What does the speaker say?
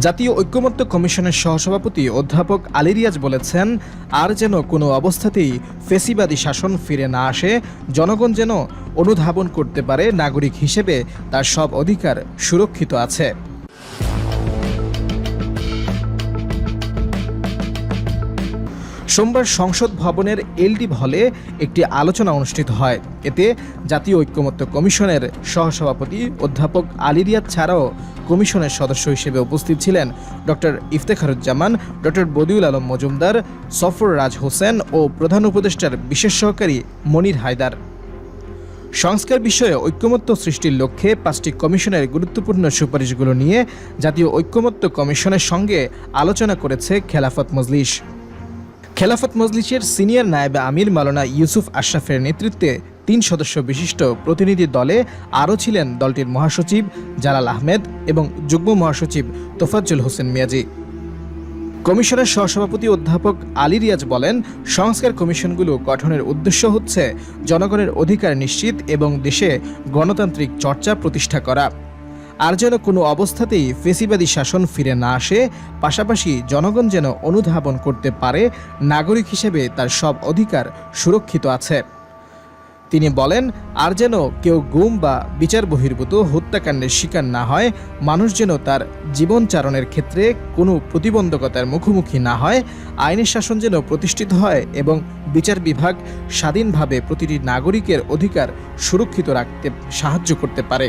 জাতীয় ঐক্যমত্য কমিশনের সহসভাপতি অধ্যাপক আলী রিয়াজ বলেছেন, আর যেন কোনো অবস্থাতেই ফেসিবাদী শাসন ফিরে না আসে, জনগণ যেন অনুধাবন করতে পারে নাগরিক হিসেবে তার সব অধিকার সুরক্ষিত আছে। সোমবার সংসদ ভবনের এলডি হলে একটি আলোচনা অনুষ্ঠিত হয়। এতে জাতীয় ঐক্যমত্য কমিশনের সহসভাপতি অধ্যাপক আলী রিয়াদ ছাড়াও কমিশনের সদস্য হিসেবে উপস্থিত ছিলেন ডক্টর ইফতেখারুজ্জামান, ডক্টর বদিউল আলম মজুমদার, সফর রাজ হোসেন ও প্রধান উপদেষ্টার বিশেষ সহকারী মনির হায়দার। সংস্কার বিষয়ে ঐক্যমত্য সৃষ্টির লক্ষ্যে পাঁচটি কমিশনের গুরুত্বপূর্ণ সুপারিশগুলো নিয়ে জাতীয় ঐক্যমত্য কমিশনের সঙ্গে আলোচনা করেছে খেলাফত মজলিস। খেলাফত মজলিসের সিনিয়র নায়েবে আমির মালানা ইউসুফ আশরাফের নেতৃত্বে তিন সদস্য বিশিষ্ট প্রতিনিধি দলে আরও ছিলেন দলটির মহাসচিব জালাল আহমেদ এবং যুগ্ম মহাসচিব তোফাজ্জুল হোসেন মিয়াজি। কমিশনের সহসভাপতি অধ্যাপক আলী রিয়াজ বলেন, সংস্কার কমিশনগুলো গঠনের উদ্দেশ্য হচ্ছে জনগণের অধিকার নিশ্চিত এবং দেশে গণতান্ত্রিক চর্চা প্রতিষ্ঠা করা। আর যেন কোনো অবস্থাতেই ফেসিবাদী শাসন ফিরে না আসে, পাশাপাশি জনগণ যেন অনুধাবন করতে পারে, নাগরিক হিসেবে তার সব অধিকার সুরক্ষিত আছে। তিনি বলেন, আর যেন কেউ গুম বা বিচার বহির্ভূত হত্যাকাণ্ডের শিকার না হয়, মানুষ যেন তার জীবনচারণের ক্ষেত্রে কোনো প্রতিবন্ধকতার মুখোমুখি না হয়, আইনের শাসন যেন প্রতিষ্ঠিত হয় এবং বিচার বিভাগ স্বাধীনভাবে প্রতিটি নাগরিকের অধিকার সুরক্ষিত রাখতে সাহায্য করতে পারে।